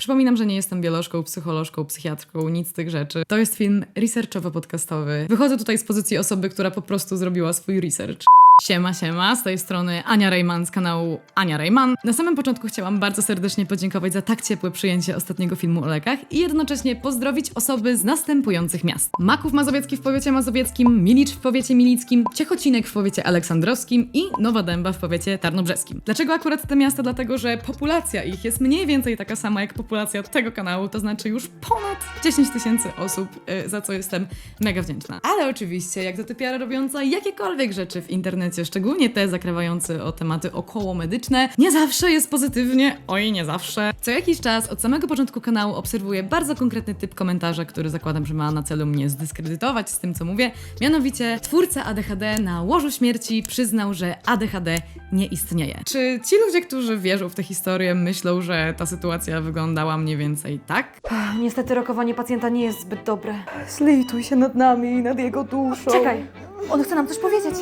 Przypominam, że nie jestem biolożką, psycholożką, psychiatrką, nic z tych rzeczy. To jest film researchowo-podcastowy. Wychodzę tutaj z pozycji osoby, która po prostu zrobiła swój research. Siema, siema, z tej strony Ania Rejman z kanału Ania Rejman. Na samym początku chciałam bardzo serdecznie podziękować za tak ciepłe przyjęcie ostatniego filmu o lekach i jednocześnie pozdrowić osoby z następujących miast. Maków Mazowiecki w powiecie mazowieckim, Milicz w powiecie milickim, Ciechocinek w powiecie aleksandrowskim i Nowa Dęba w powiecie tarnobrzeskim. Dlaczego akurat te miasta? Dlatego, że populacja ich jest mniej więcej taka sama jak populacja tego kanału, to znaczy już ponad 10 tysięcy osób, y, za co jestem mega wdzięczna. Ale oczywiście, jak to typiara robiąca jakiekolwiek rzeczy w internecie, szczególnie te zakrywające o tematy około medyczne, nie zawsze jest pozytywnie, oj nie zawsze. Co jakiś czas od samego początku kanału obserwuję bardzo konkretny typ komentarza, który zakładam, że ma na celu mnie zdyskredytować z tym, co mówię. Mianowicie twórca ADHD na łożu śmierci przyznał, że ADHD nie istnieje. Czy ci ludzie, którzy wierzą w tę historię, myślą, że ta sytuacja wyglądała mniej więcej tak? Niestety rokowanie pacjenta nie jest zbyt dobre. Zlituj się nad nami i nad jego duszą. Czekaj, on chce nam coś powiedzieć.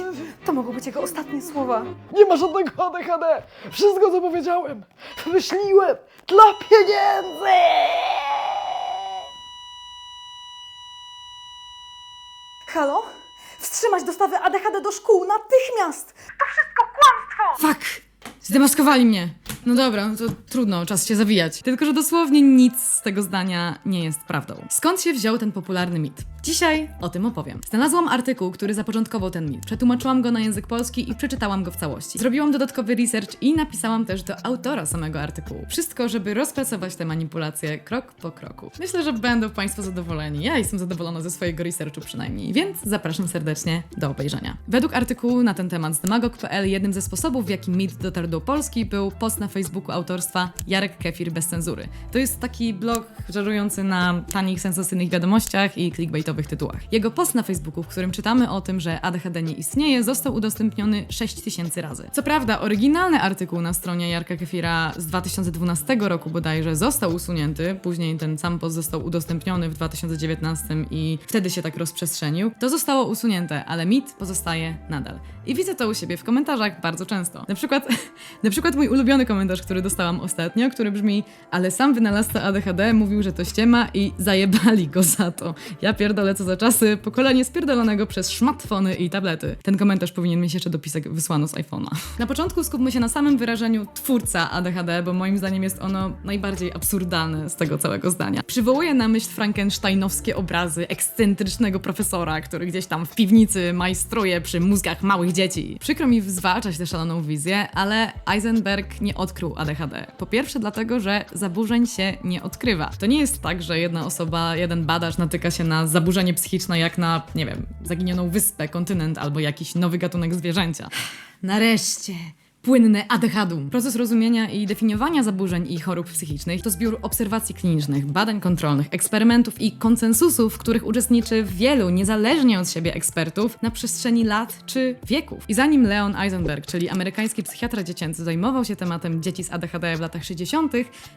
To mogą być jego ostatnie słowa. Nie ma żadnego ADHD. Wszystko, co powiedziałem, wymyśliłem dla pieniędzy. Halo? Wstrzymać dostawy ADHD do szkół natychmiast! Fuck! Zdemaskowali mnie! No dobra, no to trudno, czas się zawijać. Tylko, że dosłownie nic z tego zdania nie jest prawdą. Skąd się wziął ten popularny mit? Dzisiaj o tym opowiem. Znalazłam artykuł, który zapoczątkował ten mit. Przetłumaczyłam go na język polski i przeczytałam go w całości. Zrobiłam dodatkowy research i napisałam też do autora samego artykułu. Wszystko, żeby rozpracować te manipulacje krok po kroku. Myślę, że będą Państwo zadowoleni. Ja jestem zadowolona ze swojego researchu przynajmniej, więc zapraszam serdecznie do obejrzenia. Według artykułu na ten temat z demagog.pl jednym ze sposobów, w jaki mit dotarł do Polski był post na Facebooku autorstwa Jarek Kefir bez cenzury. To jest taki blog żerujący na tanich, sensacyjnych wiadomościach i clickbaitowych tytułach. Jego post na Facebooku, w którym czytamy o tym, że ADHD nie istnieje, został udostępniony 6000 razy. Co prawda, oryginalny artykuł na stronie Jarka Kefira z 2012 roku bodajże został usunięty, później ten sam post został udostępniony w 2019 i wtedy się tak rozprzestrzenił. To zostało usunięte, ale mit pozostaje nadal. I widzę to u siebie w komentarzach bardzo często. Na przykład, na przykład mój ulubiony komentarz, który dostałam ostatnio, który brzmi ale sam wynalazca ADHD mówił, że to ściema i zajebali go za to. Ja pierdolę co za czasy, pokolenie spierdolonego przez smartfony i tablety. Ten komentarz powinien mieć jeszcze dopisek wysłano z iPhone'a. Na początku skupmy się na samym wyrażeniu twórca ADHD, bo moim zdaniem jest ono najbardziej absurdalne z tego całego zdania. Przywołuje na myśl frankensteinowskie obrazy ekscentrycznego profesora, który gdzieś tam w piwnicy majstruje przy mózgach małych dzieci. Przykro mi zwalczać tę szaloną wizję, ale Eisenberg nie odkrył ADHD. Po pierwsze dlatego, że zaburzeń się nie odkrywa. To nie jest tak, że jedna osoba, jeden badacz natyka się na zaburzenie psychiczne jak na, nie wiem, zaginioną wyspę, kontynent albo jakiś nowy gatunek zwierzęcia. Nareszcie! Płynne ADHD. Proces rozumienia i definiowania zaburzeń i chorób psychicznych to zbiór obserwacji klinicznych, badań kontrolnych, eksperymentów i konsensusów, w których uczestniczy wielu niezależnie od siebie ekspertów na przestrzeni lat czy wieków. I zanim Leon Eisenberg, czyli amerykański psychiatra dziecięcy, zajmował się tematem dzieci z ADHD w latach 60.,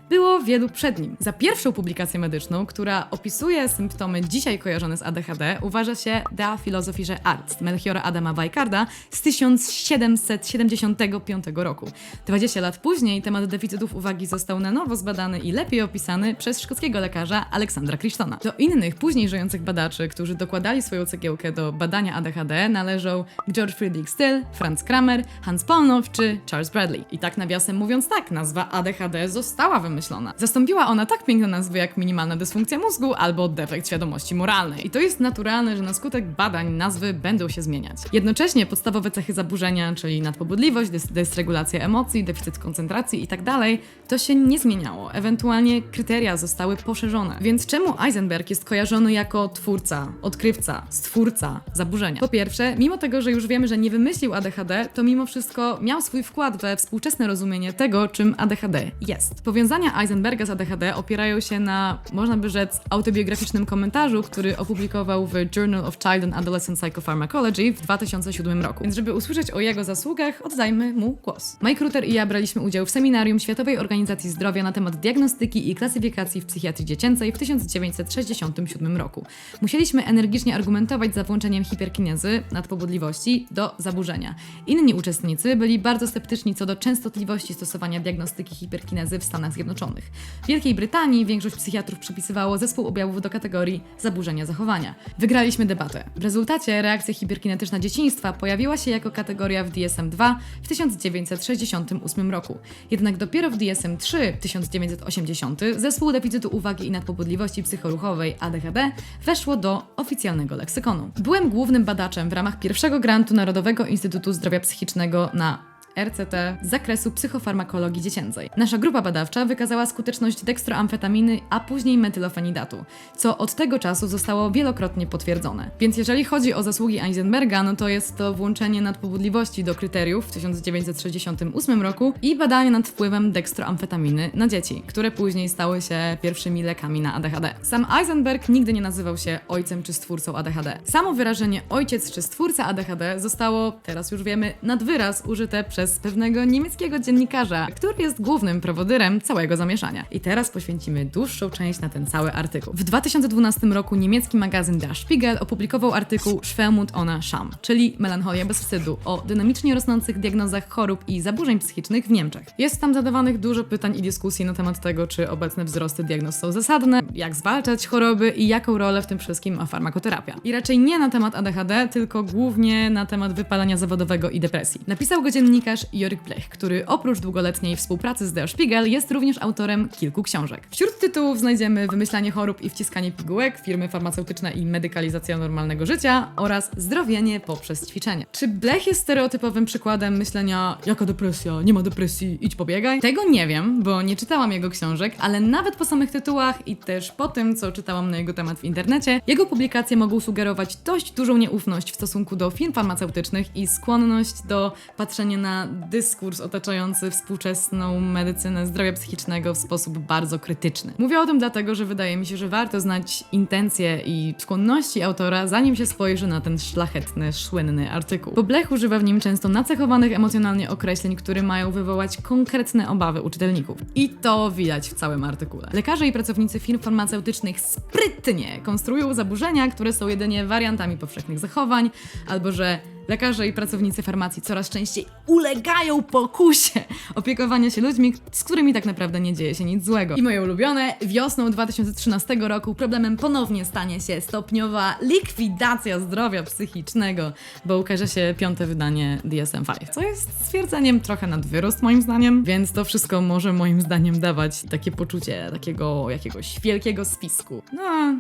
było wielu przed nim. Za pierwszą publikację medyczną, która opisuje symptomy dzisiaj kojarzone z ADHD, uważa się Da Philosophische Arzt Melchiora Adama Weikarda z 1775 roku. 20 lat później temat deficytów uwagi został na nowo zbadany i lepiej opisany przez szkockiego lekarza Aleksandra Crichtona. Do innych, później żyjących badaczy, którzy dokładali swoją cegiełkę do badania ADHD należą George Friedrich Still, Franz Kramer, Hans Polnow czy Charles Bradley. I tak nawiasem mówiąc tak, nazwa ADHD została wymyślona. Zastąpiła ona tak piękne nazwy jak minimalna dysfunkcja mózgu albo defekt świadomości moralnej. I to jest naturalne, że na skutek badań nazwy będą się zmieniać. Jednocześnie podstawowe cechy zaburzenia, czyli nadpobudliwość, dys dysregulacja emocji, deficyt koncentracji itd., to się nie zmieniało. Ewentualnie kryteria zostały poszerzone. Więc czemu Eisenberg jest kojarzony jako twórca, odkrywca, stwórca zaburzenia? Po pierwsze, mimo tego, że już wiemy, że nie wymyślił ADHD, to mimo wszystko miał swój wkład we współczesne rozumienie tego, czym ADHD jest. Powiązania Eisenberga z ADHD opierają się na, można by rzec, autobiograficznym komentarzu, który opublikował w Journal of Child and Adolescent Psychopharmacology w 2007 roku. Więc żeby usłyszeć o jego zasługach, oddajmy mu głos. Mike Rutter i ja braliśmy udział w seminarium Światowej Organizacji Zdrowia na temat diagnostyki i klasyfikacji w psychiatrii dziecięcej w 1967 roku. Musieliśmy energicznie argumentować za włączeniem hiperkinezy, nadpobudliwości, do zaburzenia. Inni uczestnicy byli bardzo sceptyczni co do częstotliwości stosowania diagnostyki hiperkinezy w Stanach Zjednoczonych. W Wielkiej Brytanii większość psychiatrów przypisywało zespół objawów do kategorii zaburzenia zachowania. Wygraliśmy debatę. W rezultacie reakcja hiperkinetyczna dzieciństwa pojawiła się jako kategoria w DSM-2 w 1968 roku. Jednak dopiero w DSM-3 w 1980 zespół deficytu uwagi i nadpobudliwości psychoruchowej ADHD weszło do oficjalnego leksykonu. Byłem głównym badaczem w ramach pierwszego grantu Narodowego Instytutu Zdrowia Psychicznego na RCT z zakresu psychofarmakologii dziecięcej. Nasza grupa badawcza wykazała skuteczność dekstroamfetaminy, a później metylofenidatu, co od tego czasu zostało wielokrotnie potwierdzone. Więc jeżeli chodzi o zasługi Eisenberga, no to jest to włączenie nadpobudliwości do kryteriów w 1968 roku i badanie nad wpływem dekstroamfetaminy na dzieci, które później stały się pierwszymi lekami na ADHD. Sam Eisenberg nigdy nie nazywał się ojcem czy stwórcą ADHD. Samo wyrażenie ojciec czy stwórca ADHD zostało, teraz już wiemy, nad wyraz użyte przez pewnego niemieckiego dziennikarza, który jest głównym prowodyrem całego zamieszania. I teraz poświęcimy dłuższą część na ten cały artykuł. W 2012 roku niemiecki magazyn Der Spiegel opublikował artykuł Schwermut ohne Scham, czyli Melancholia bez wstydu, o dynamicznie rosnących diagnozach chorób i zaburzeń psychicznych w Niemczech. Jest tam zadawanych dużo pytań i dyskusji na temat tego, czy obecne wzrosty diagnoz są zasadne, jak zwalczać choroby i jaką rolę w tym wszystkim ma farmakoterapia. I raczej nie na temat ADHD, tylko głównie na temat wypalenia zawodowego i depresji. Napisał go dziennikarz Jörg Blech, który oprócz długoletniej współpracy z Der Spiegel jest również autorem kilku książek. Wśród tytułów znajdziemy Wymyślanie chorób i wciskanie pigułek, firmy farmaceutyczne i medykalizacja normalnego życia oraz Zdrowienie poprzez ćwiczenie. Czy Blech jest stereotypowym przykładem myślenia jaka depresja, nie ma depresji, idź pobiegaj? Tego nie wiem, bo nie czytałam jego książek, ale nawet po samych tytułach i też po tym, co czytałam na jego temat w internecie, jego publikacje mogą sugerować dość dużą nieufność w stosunku do firm farmaceutycznych i skłonność do patrzenia na dyskurs otaczający współczesną medycynę zdrowia psychicznego w sposób bardzo krytyczny. Mówię o tym dlatego, że wydaje mi się, że warto znać intencje i skłonności autora, zanim się spojrzy na ten szlachetny, słynny artykuł. Bo Blech używa w nim często nacechowanych emocjonalnie określeń, które mają wywołać konkretne obawy u czytelników. I to widać w całym artykule. Lekarze i pracownicy firm farmaceutycznych sprytnie konstruują zaburzenia, które są jedynie wariantami powszechnych zachowań, albo że Lekarze i pracownicy farmacji coraz częściej ulegają pokusie opiekowania się ludźmi, z którymi tak naprawdę nie dzieje się nic złego. I moje ulubione, wiosną 2013 roku problemem ponownie stanie się stopniowa likwidacja zdrowia psychicznego, bo ukaże się piąte wydanie DSM-5, co jest stwierdzeniem trochę nad wyrost moim zdaniem, więc to wszystko może moim zdaniem dawać takie poczucie takiego jakiegoś wielkiego spisku. No,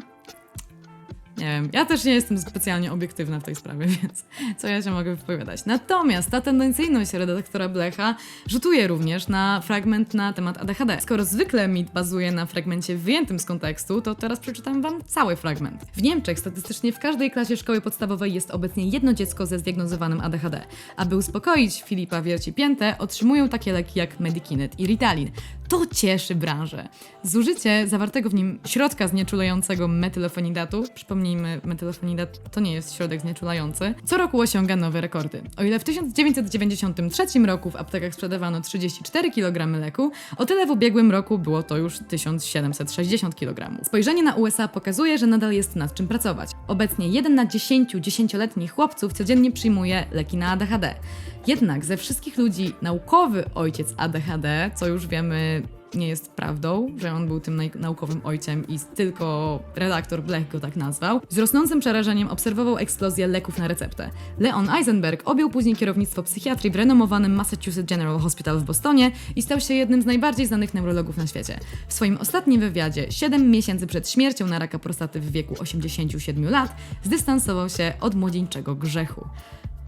nie wiem, ja też nie jestem specjalnie obiektywna w tej sprawie, więc co ja się mogę wypowiadać. Natomiast ta tendencyjność redaktora Blecha rzutuje również na fragment na temat ADHD. Skoro zwykle mit bazuje na fragmencie wyjętym z kontekstu, to teraz przeczytam wam cały fragment. W Niemczech statystycznie w każdej klasie szkoły podstawowej jest obecnie jedno dziecko ze zdiagnozowanym ADHD. Aby uspokoić Filipa Wierci Piętę, otrzymują takie leki jak Medikinet i Ritalin. To cieszy branżę. Zużycie zawartego w nim środka znieczulającego metylofenidatu, przypomnijmy, metylofenidat to nie jest środek znieczulający, co roku osiąga nowe rekordy. O ile w 1993 roku w aptekach sprzedawano 34 kg leku, o tyle w ubiegłym roku było to już 1760 kg. Spojrzenie na USA pokazuje, że nadal jest nad czym pracować. Obecnie 1 na 10 dziesięcioletnich chłopców codziennie przyjmuje leki na ADHD. Jednak ze wszystkich ludzi naukowy ojciec ADHD, co już wiemy nie jest prawdą, że on był tym naukowym ojcem i tylko redaktor Blech go tak nazwał, z rosnącym przerażeniem obserwował eksplozję leków na receptę. Leon Eisenberg objął później kierownictwo psychiatrii w renomowanym Massachusetts General Hospital w Bostonie i stał się jednym z najbardziej znanych neurologów na świecie. W swoim ostatnim wywiadzie, 7 miesięcy przed śmiercią na raka prostaty w wieku 87 lat, zdystansował się od młodzieńczego grzechu.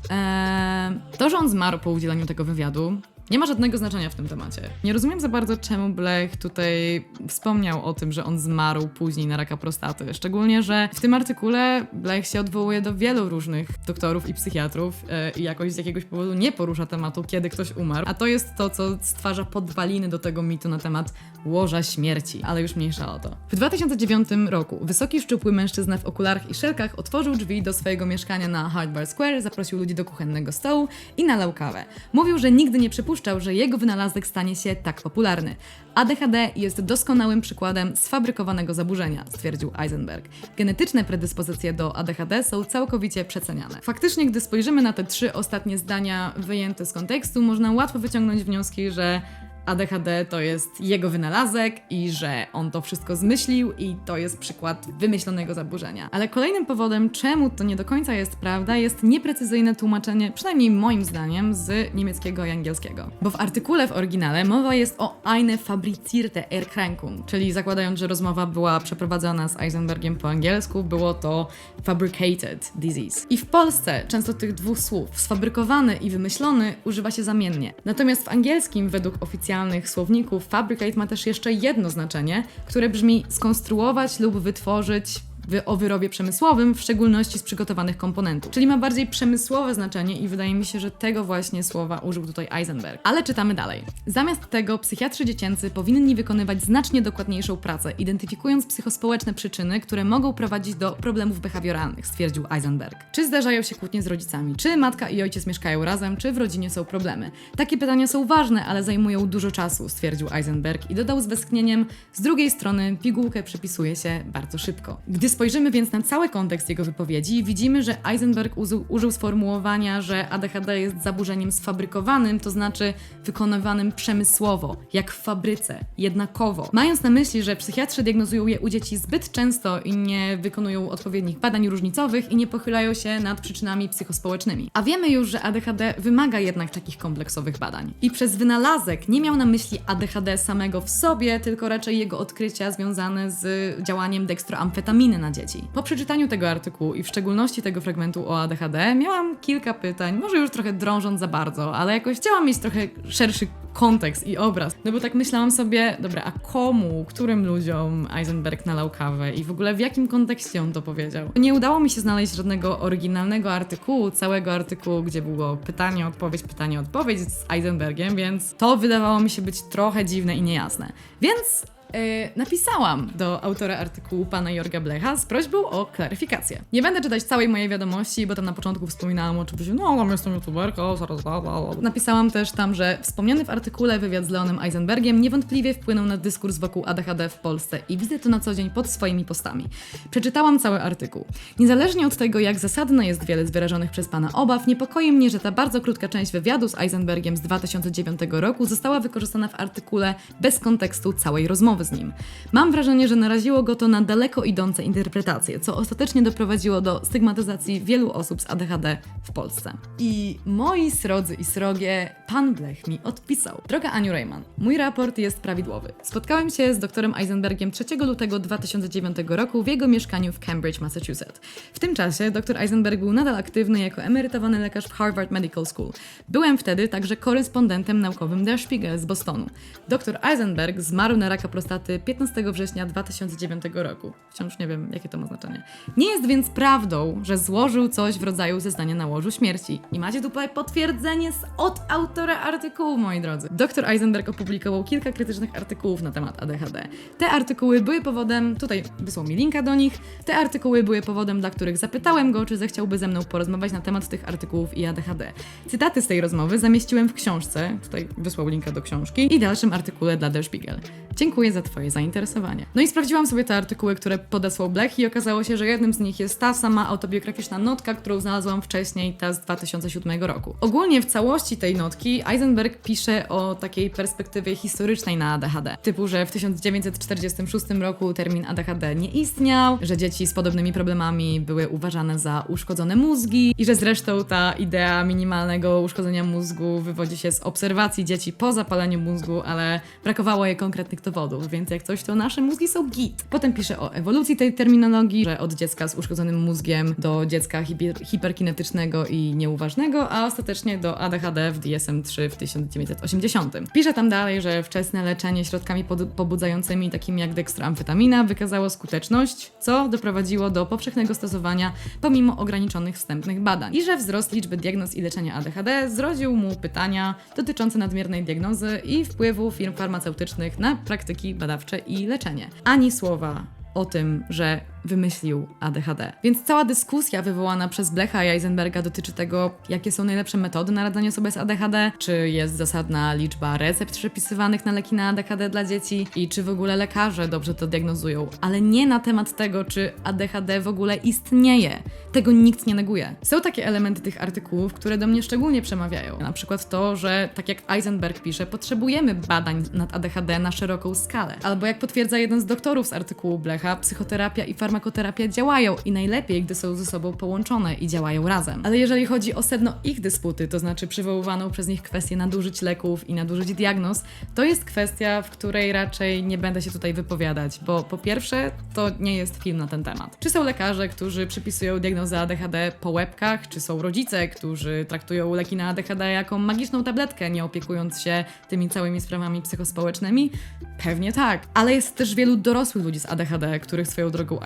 Eee, to, że on zmarł po udzieleniu tego wywiadu, nie ma żadnego znaczenia w tym temacie. Nie rozumiem za bardzo, czemu Blech tutaj wspomniał o tym, że on zmarł później na raka prostaty. Szczególnie, że w tym artykule Blech się odwołuje do wielu różnych doktorów i psychiatrów e, i jakoś z jakiegoś powodu nie porusza tematu, kiedy ktoś umarł. A to jest to, co stwarza podwaliny do tego mitu na temat łoża śmierci, ale już mniejsza o to. W 2009 roku wysoki, szczupły mężczyzna w okularach i szelkach otworzył drzwi do swojego mieszkania na Hyde Square, zaprosił ludzi do kuchennego stołu i nalał kawę. Mówił, że nigdy nie przypuszczał, że jego wynalazek stanie się tak popularny. ADHD jest doskonałym przykładem sfabrykowanego zaburzenia, stwierdził Eisenberg. Genetyczne predyspozycje do ADHD są całkowicie przeceniane. Faktycznie, gdy spojrzymy na te trzy ostatnie zdania wyjęte z kontekstu, można łatwo wyciągnąć wnioski, że ADHD to jest jego wynalazek i że on to wszystko zmyślił i to jest przykład wymyślonego zaburzenia. Ale kolejnym powodem, czemu to nie do końca jest prawda, jest nieprecyzyjne tłumaczenie, przynajmniej moim zdaniem, z niemieckiego i angielskiego. Bo w artykule w oryginale mowa jest o eine fabrizierte Erkrankung, czyli zakładając, że rozmowa była przeprowadzona z Eisenbergiem po angielsku, było to fabricated disease. I w Polsce często tych dwóch słów, sfabrykowany i wymyślony, używa się zamiennie. Natomiast w angielskim, według oficjalnych słowników, fabricate ma też jeszcze jedno znaczenie, które brzmi skonstruować lub wytworzyć wy- o wyrobie przemysłowym, w szczególności z przygotowanych komponentów. Czyli ma bardziej przemysłowe znaczenie i wydaje mi się, że tego właśnie słowa użył tutaj Eisenberg. Ale czytamy dalej. Zamiast tego psychiatrzy dziecięcy powinni wykonywać znacznie dokładniejszą pracę, identyfikując psychospołeczne przyczyny, które mogą prowadzić do problemów behawioralnych, stwierdził Eisenberg. Czy zdarzają się kłótnie z rodzicami? Czy matka i ojciec mieszkają razem? Czy w rodzinie są problemy? Takie pytania są ważne, ale zajmują dużo czasu, stwierdził Eisenberg i dodał z westchnieniem, z drugiej strony pigułkę przypisuje się bardzo szybko. Gdy spojrzymy więc na cały kontekst jego wypowiedzi, widzimy, że Eisenberg użył, użył sformułowania, że ADHD jest zaburzeniem sfabrykowanym, to znaczy wykonywanym przemysłowo, jak w fabryce, jednakowo. Mając na myśli, że psychiatrzy diagnozują je u dzieci zbyt często i nie wykonują odpowiednich badań różnicowych i nie pochylają się nad przyczynami psychospołecznymi. A wiemy już, że ADHD wymaga jednak takich kompleksowych badań. I przez wynalazek nie miał na myśli ADHD samego w sobie, tylko raczej jego odkrycia związane z działaniem dekstroamfetaminy na dzieci. Po przeczytaniu tego artykułu i w szczególności tego fragmentu o ADHD miałam kilka pytań, może już trochę drążąc za bardzo, ale jakoś chciałam mieć trochę szerszy kontekst i obraz. No bo tak myślałam sobie, dobra, a komu, którym ludziom Eisenberg nalał kawę i w ogóle w jakim kontekście on to powiedział? Nie udało mi się znaleźć żadnego oryginalnego artykułu, całego artykułu, gdzie było pytanie, odpowiedź, pytanie, odpowiedź z Eisenbergiem, więc to wydawało mi się być trochę dziwne i niejasne. Więc napisałam do autora artykułu pana Jorga Blecha z prośbą o klaryfikację. Nie będę czytać całej mojej wiadomości, bo tam na początku wspominałam oczywiście, no tam jestem youtuberką, zaraz bla. Napisałam też tam, że wspomniany w artykule wywiad z Leonem Eisenbergiem niewątpliwie wpłynął na dyskurs wokół ADHD w Polsce i widzę to na co dzień pod swoimi postami. Przeczytałam cały artykuł. Niezależnie od tego, jak zasadne jest wiele z wyrażonych przez pana obaw, niepokoi mnie, że ta bardzo krótka część wywiadu z Eisenbergiem z 2009 roku została wykorzystana w artykule bez kontekstu całej rozmowy z nim. Mam wrażenie, że naraziło go to na daleko idące interpretacje, co ostatecznie doprowadziło do stygmatyzacji wielu osób z ADHD w Polsce. I moi srodzy i srogie, pan Blech mi odpisał. Droga Aniu Rejman, mój raport jest prawidłowy. Spotkałem się z doktorem Eisenbergiem 3 lutego 2009 roku w jego mieszkaniu w Cambridge, Massachusetts. W tym czasie dr Eisenberg był nadal aktywny jako emerytowany lekarz w Harvard Medical School. Byłem wtedy także korespondentem naukowym Der Spiegel z Bostonu. Dr Eisenberg zmarł na raka prostaty 15 września 2009 roku. Wciąż nie wiem, jakie to ma znaczenie. Nie jest więc prawdą, że złożył coś w rodzaju zeznania na łożu śmierci. I macie tutaj potwierdzenie z, od autora artykułu, moi drodzy. Dr Eisenberg opublikował kilka krytycznych artykułów na temat ADHD. Te artykuły były powodem, tutaj wysłał mi linka do nich, te artykuły były powodem, dla których zapytałem go, czy zechciałby ze mną porozmawiać na temat tych artykułów i ADHD. Cytaty z tej rozmowy zamieściłem w książce, tutaj wysłał linka do książki, i dalszym artykule dla Der Spiegel. Dziękuję za Twoje zainteresowanie. No i sprawdziłam sobie te artykuły, które podesłał Blech i okazało się, że jednym z nich jest ta sama autobiograficzna notka, którą znalazłam wcześniej, ta z 2007 roku. Ogólnie w całości tej notki Eisenberg pisze o takiej perspektywie historycznej na ADHD. Typu, że w 1946 roku termin ADHD nie istniał, że dzieci z podobnymi problemami były uważane za uszkodzone mózgi i że zresztą ta idea minimalnego uszkodzenia mózgu wywodzi się z obserwacji dzieci po zapaleniu mózgu, ale brakowało jej konkretnych dowodów. więc jak coś, to nasze mózgi są git. Potem pisze o ewolucji tej terminologii, że od dziecka z uszkodzonym mózgiem do dziecka hiper, hiperkinetycznego i nieuważnego, a ostatecznie do ADHD w DSM-3 w 1980. Pisze tam dalej, że wczesne leczenie środkami pobudzającymi takimi jak dekstroamfetamina wykazało skuteczność, co doprowadziło do powszechnego stosowania pomimo ograniczonych wstępnych badań. I że wzrost liczby diagnoz i leczenia ADHD zrodził mu pytania dotyczące nadmiernej diagnozy i wpływu firm farmaceutycznych na praktyki badawcze i leczenie. Ani słowa o tym, że wymyślił ADHD. Więc cała dyskusja wywołana przez Blecha i Eisenberga dotyczy tego, jakie są najlepsze metody na radzenie sobie z ADHD, czy jest zasadna liczba recept przepisywanych na leki na ADHD dla dzieci i czy w ogóle lekarze dobrze to diagnozują, ale nie na temat tego, czy ADHD w ogóle istnieje. Tego nikt nie neguje. Są takie elementy tych artykułów, które do mnie szczególnie przemawiają. Na przykład to, że tak jak Eisenberg pisze, potrzebujemy badań nad ADHD na szeroką skalę. Albo jak potwierdza jeden z doktorów z artykułu Blecha, psychoterapia i farmakoterapia działają i najlepiej, gdy są ze sobą połączone i działają razem. Ale jeżeli chodzi o sedno ich dysputy, to znaczy przywoływaną przez nich kwestię nadużyć leków i nadużyć diagnoz, to jest kwestia, w której raczej nie będę się tutaj wypowiadać, bo po pierwsze, to nie jest film na ten temat. Czy są lekarze, którzy przypisują diagnozę ADHD po łebkach, czy są rodzice, którzy traktują leki na ADHD jako magiczną tabletkę, nie opiekując się tymi całymi sprawami psychospołecznymi? Pewnie tak. Ale jest też wielu dorosłych ludzi z ADHD, których swoją drogą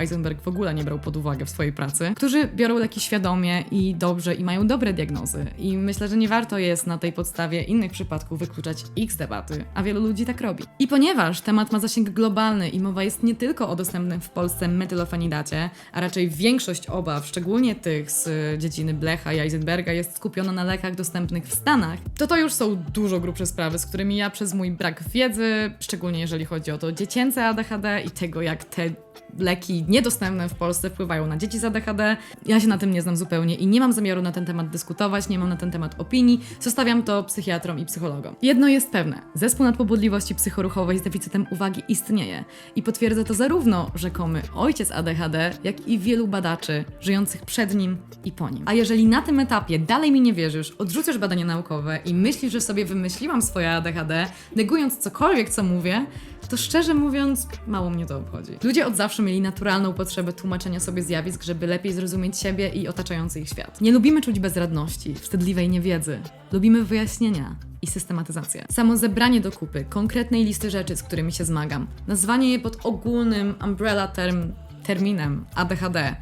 W ogóle nie brał pod uwagę w swojej pracy, którzy biorą leki świadomie i dobrze i mają dobre diagnozy. I myślę, że nie warto jest na tej podstawie innych przypadków wykluczać x debaty, a wielu ludzi tak robi. I ponieważ temat ma zasięg globalny i mowa jest nie tylko o dostępnym w Polsce metylofanidacie, a raczej większość obaw, szczególnie tych z dziedziny Blecha i Eisenberga, jest skupiona na lekach dostępnych w Stanach, to to już są dużo grubsze sprawy, z którymi ja przez mój brak wiedzy, szczególnie jeżeli chodzi o to dziecięce ADHD i tego, jak te leki niedostępne w Polsce wpływają na dzieci z ADHD. Ja się na tym nie znam zupełnie i nie mam zamiaru na ten temat dyskutować, nie mam na ten temat opinii. Zostawiam to psychiatrom i psychologom. Jedno jest pewne: zespół nadpobudliwości psychoruchowej z deficytem uwagi istnieje i potwierdza to zarówno rzekomy ojciec ADHD, jak i wielu badaczy żyjących przed nim i po nim. A jeżeli na tym etapie dalej mi nie wierzysz, odrzucasz badania naukowe i myślisz, że sobie wymyśliłam swoje ADHD, negując cokolwiek, co mówię, to szczerze mówiąc, mało mnie to obchodzi. Ludzie od zawsze mieli naturalną potrzebę tłumaczenia sobie zjawisk, żeby lepiej zrozumieć siebie i otaczający ich świat. Nie lubimy czuć bezradności, wstydliwej niewiedzy. Lubimy wyjaśnienia i systematyzację. Samo zebranie do kupy konkretnej listy rzeczy, z którymi się zmagam, nazwanie je pod ogólnym umbrella term, terminem ADHD,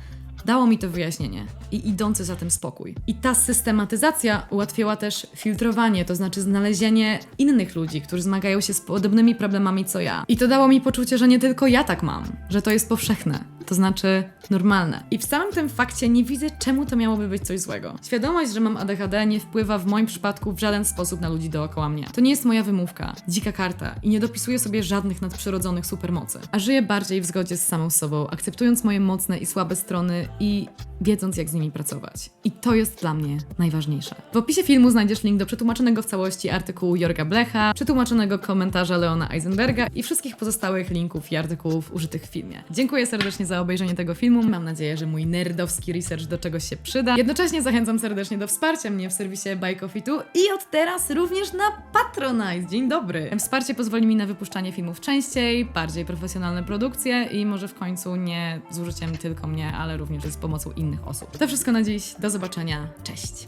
dało mi to wyjaśnienie i idący za tym spokój. I ta systematyzacja ułatwiła też filtrowanie, to znaczy znalezienie innych ludzi, którzy zmagają się z podobnymi problemami co ja. I to dało mi poczucie, że nie tylko ja tak mam, że to jest powszechne, to znaczy normalne. I w samym tym fakcie nie widzę, czemu to miałoby być coś złego. Świadomość, że mam ADHD nie wpływa w moim przypadku w żaden sposób na ludzi dookoła mnie. To nie jest moja wymówka, dzika karta i nie dopisuję sobie żadnych nadprzyrodzonych supermocy, a żyję bardziej w zgodzie z samą sobą, akceptując moje mocne i słabe strony i wiedząc, jak z nimi pracować. I to jest dla mnie najważniejsze. W opisie filmu znajdziesz link do przetłumaczonego w całości artykułu Jorga Blecha, przetłumaczonego komentarza Leona Eisenberga i wszystkich pozostałych linków i artykułów użytych w filmie. Dziękuję serdecznie za obejrzenie tego filmu. Mam nadzieję, że mój nerdowski research do czegoś się przyda. Jednocześnie zachęcam serdecznie do wsparcia mnie w serwisie Buy i od teraz również na Patronize. Dzień dobry! Wsparcie pozwoli mi na wypuszczanie filmów częściej, bardziej profesjonalne produkcje i może w końcu nie z użyciem tylko mnie, ale również z pomocą innych osób. To wszystko na dziś. Do zobaczenia. Cześć!